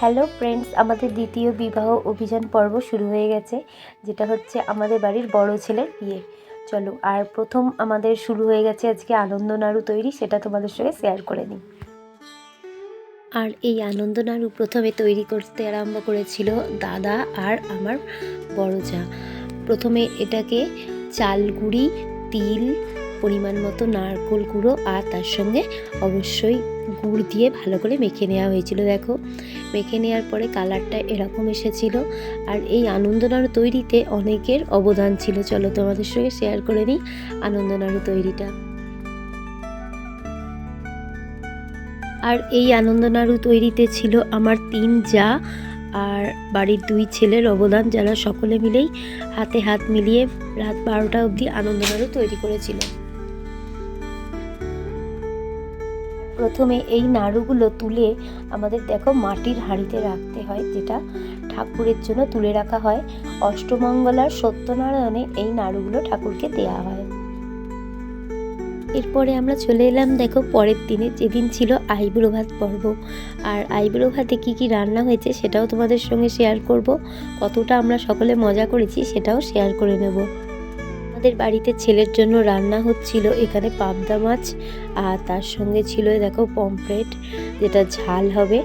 Hello friends, আমাদের দ্বিতীয় বিবাহ অভিযান পর্ব শুরু হয়ে গেছে, যেটা হচ্ছে আমাদের বাড়ির বড় ছেলের বিয়ে। চলো, আর প্রথম আমাদের শুরু হয়ে গেছে আজকে আনন্দ নাড়ু তৈরি, সেটা তোমাদের সঙ্গে শেয়ার করে নিই। আর এই আনন্দ নাড়ু প্রথমে তৈরি করতে আরম্ভ করেছিল দাদা আর আমার বড় যা প্রথমে এটাকে চাল, গুঁড়ি, তিল পরিমাণ মতো নারকোল গুঁড়ো আর তার সঙ্গে অবশ্যই গুড় দিয়ে ভালো করে মেখে নেওয়া হয়েছিল, দেখো। মেখে নেওয়ার পরে কালারটা এরকম এসেছিল আর এই আনন্দনাড়ু তৈরিতে অনেকের অবদান ছিল। চলো তোমাদের সঙ্গে শেয়ার করে নিই আনন্দনাড়ু তৈরিটা। আর এই আনন্দনাড়ু তৈরিতে ছিল আমার তিন যা আর বাড়ির দুই ছেলের অবদান, যারা সকলে মিলেই হাতে হাত মিলিয়ে রাত বারোটা অবধি আনন্দনাড়ু তৈরি করেছিল। প্রথমে এই নাড়ুগুলো তুলে আমাদের দেখো মাটির হাঁড়িতে রাখতে হয়, যেটা ঠাকুরের জন্য তুলে রাখা হয়। অষ্টমঙ্গলার সত্যনারায়ণে এই নাড়ুগুলো ঠাকুরকে দেয়া হয়। এরপরে আমরা চলে এলাম দেখো পরের দিনে, যেদিন ছিল আইবুড়ো ভাত পর্ব। আর আইবুড়ো ভাতে কী কী রান্না হয়েছে সেটাও তোমাদের সঙ্গে শেয়ার করব। কতটা আমরা সকলে মজা করেছি সেটাও শেয়ার করে নেব। আমাদের বাড়িতে ছেলের জন্য রান্না হচ্ছিল এখানে পাবদা মাছ, আর তার সঙ্গে ছিল দেখো পমফ্রেট, যেটা ঝাল হবে,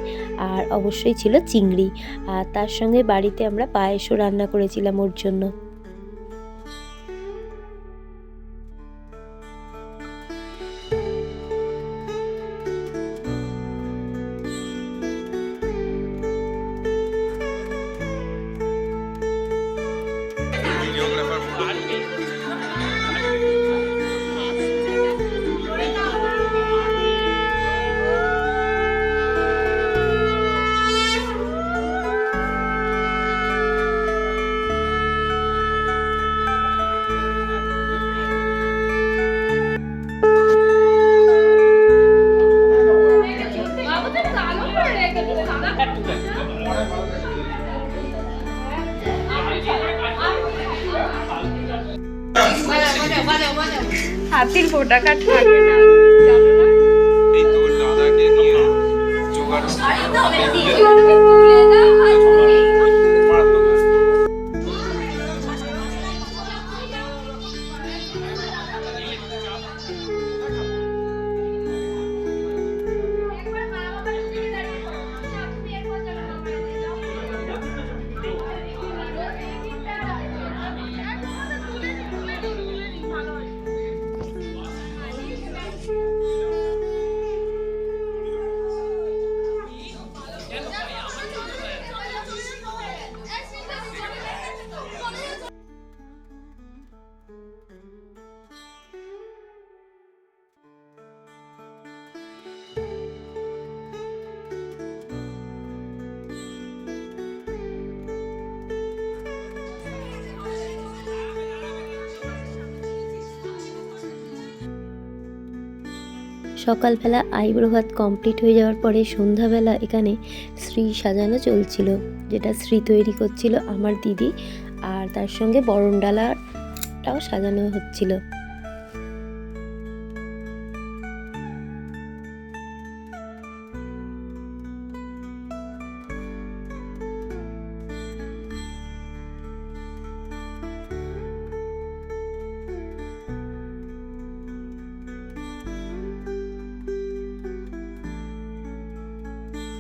আর অবশ্যই ছিল চিংড়ি। আর তার সঙ্গে বাড়িতে আমরা পায়েসও রান্না করেছিলাম ওর জন্য। হাতির ফোটাকা থাকে না জানো না। এই তোর দাদাকে নিয়ে জোগাড় সকালবেলা আইব্রো ভাত কমপ্লিট হয়ে যাওয়ার পরে সন্ধ্যাবেলা এখানে শ্রী সাজানো চলছিল, যেটা শ্রী তৈরি করছিল আমার দিদি আর তার সঙ্গে বরণডালাটাও সাজানো হচ্ছিল।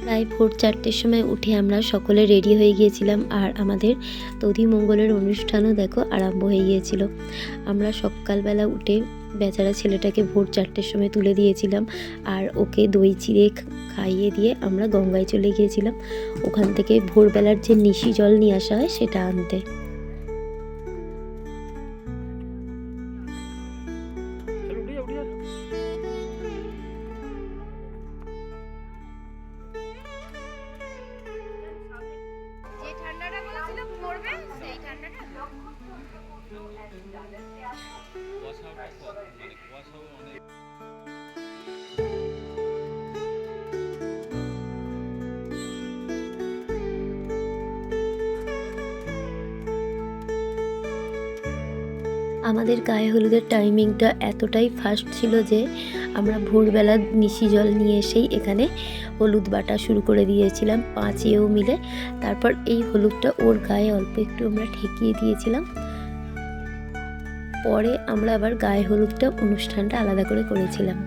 প্রায় ভোর চারটের সময় উঠে আমরা সকলে রেডি হয়ে গিয়েছিলাম আর আমাদের তদি মঙ্গলের অনুষ্ঠানও দেখো আরম্ভ হয়ে গিয়েছিল। আমরা সকালবেলা উঠে বেচারা ছেলেটাকে ভোর চারটের সময় তুলে দিয়েছিলাম আর ওকে দই চিড়ে খাইয়ে দিয়ে আমরা গঙ্গায় চলে গিয়েছিলাম। ওখান থেকে ভোরবেলার যে নিশি জল নিয়ে আসা হয় সেটা আনতে। আমাদের গায়ে হলুদের টাইমিংটা এতটাই ফাস্ট ছিল যে আমরা ভোরবেলা নিশি জল নিয়ে এসেই এখানে হলুদ বাটা শুরু করে দিয়েছিলাম পাঁচেও মিলে। তারপর এই হলুদটা ওর গায়ে অল্প একটু আমরা ঠেকিয়ে দিয়েছিলাম। পরে আমরা আবার গায়ে হলুদটা অনুষ্ঠানটা আলাদা করে করেছিলাম।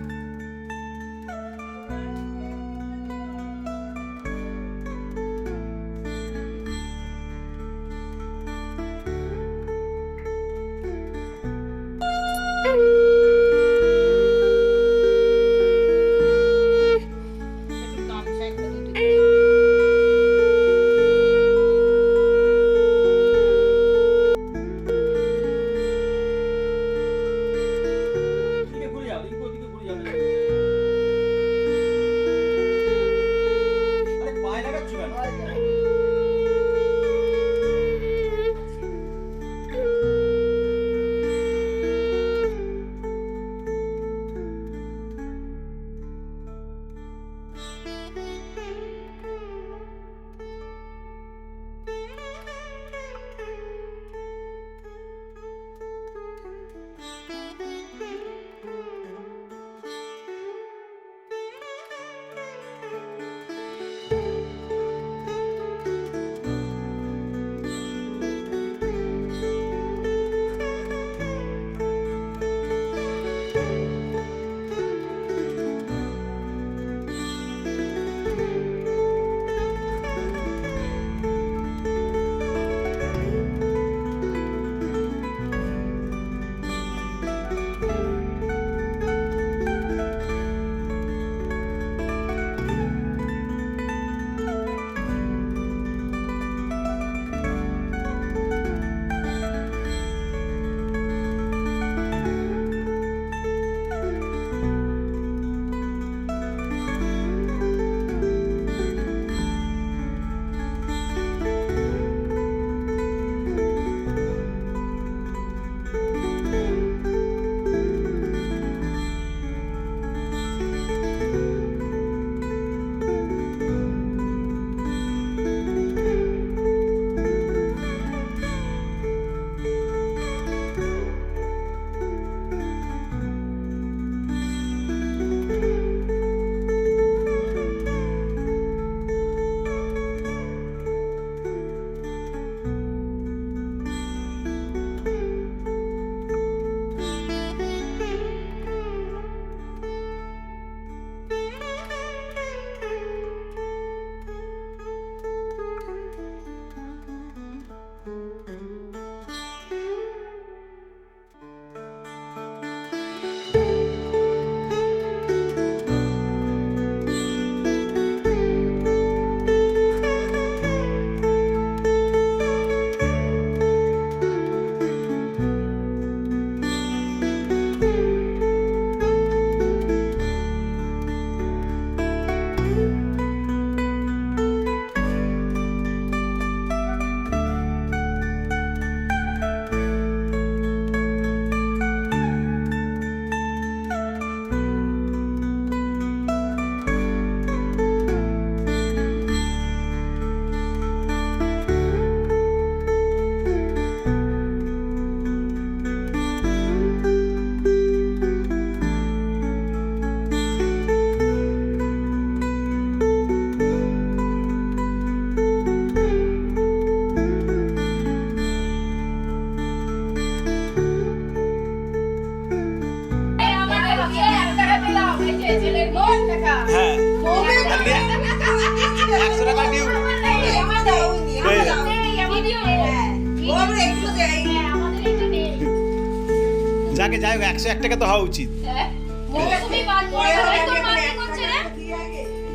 যাকে যাই হোক, একশো এক টাকা তো হওয়া উচিত।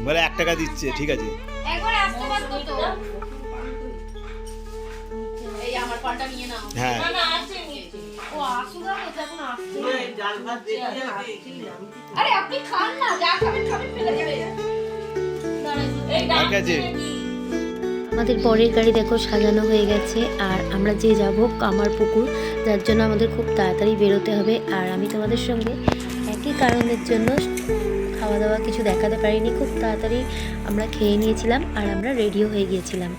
বলে এক টাকা দিচ্ছে, ঠিক আছে। হ্যাঁ। আরে আপনি খান না যা খাবেন খাবেন ফেলে দেবেন ঠিক আছে আমাদের পরের গাড়ি দেখো সাজানো হয়ে গেছে আর আমরা যে যাব কামার পুকুর যার জন্য আমাদের খুব তাড়াতাড়ি বেরোতে হবে। আর আমি তোমাদের সঙ্গে একই কারণের জন্য খাওয়া দাওয়া কিছু দেখাতে পারিনি। খুব তাড়াতাড়ি আমরা খেয়ে নিয়েছিলাম আর আমরা রেডিও হয়ে গিয়েছিলাম।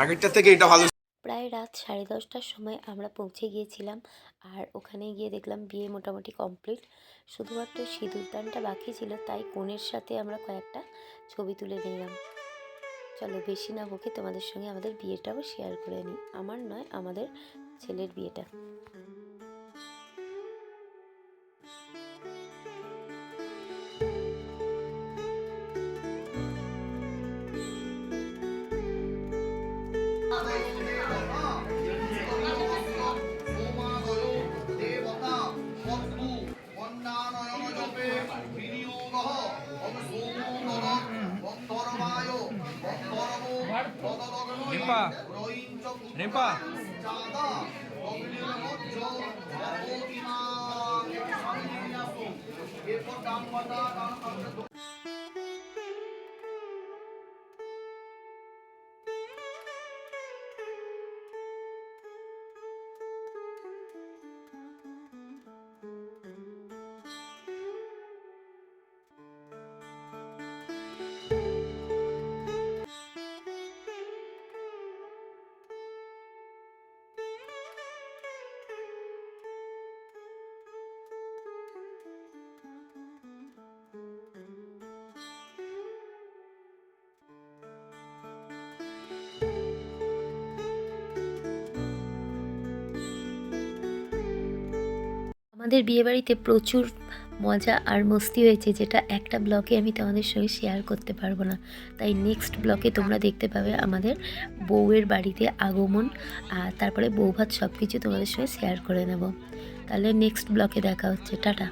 আগেরটা থেকে এটা ভালো প্রায় রাত সাড়ে দশটার সময় আমরা পৌঁছে গিয়েছিলাম আর ওখানে গিয়ে দেখলাম বিয়ে মোটামুটি কমপ্লিট। শুধুমাত্র সিঁদুরদানটা বাকি ছিল, তাই কনের সাথে আমরা কয়েকটা ছবি তুলে নিলাম। চলো বেশি না বকে তোমাদের সঙ্গে আমাদের বিয়েটাও শেয়ার করে নিই। আমার নয়, আমাদের ছেলের বিয়েটা। রেম্পা রেম্পা আমাদের বিয়েবাড়িতে প্রচুর মজা আর মস্তি হয়েছে, যেটা একটা ব্লকে আমি তোমাদের সঙ্গে শেয়ার করতে পারব না। তাই নেক্সট ব্লকে তোমরা দেখতে পাবে আমাদের বউয়ের বাড়িতে আগমন, আর তারপরে বউভাত সব কিছু তোমাদের সঙ্গে শেয়ার করে নেব। তাহলে নেক্সট ব্লকে দেখা হচ্ছে, টাটা।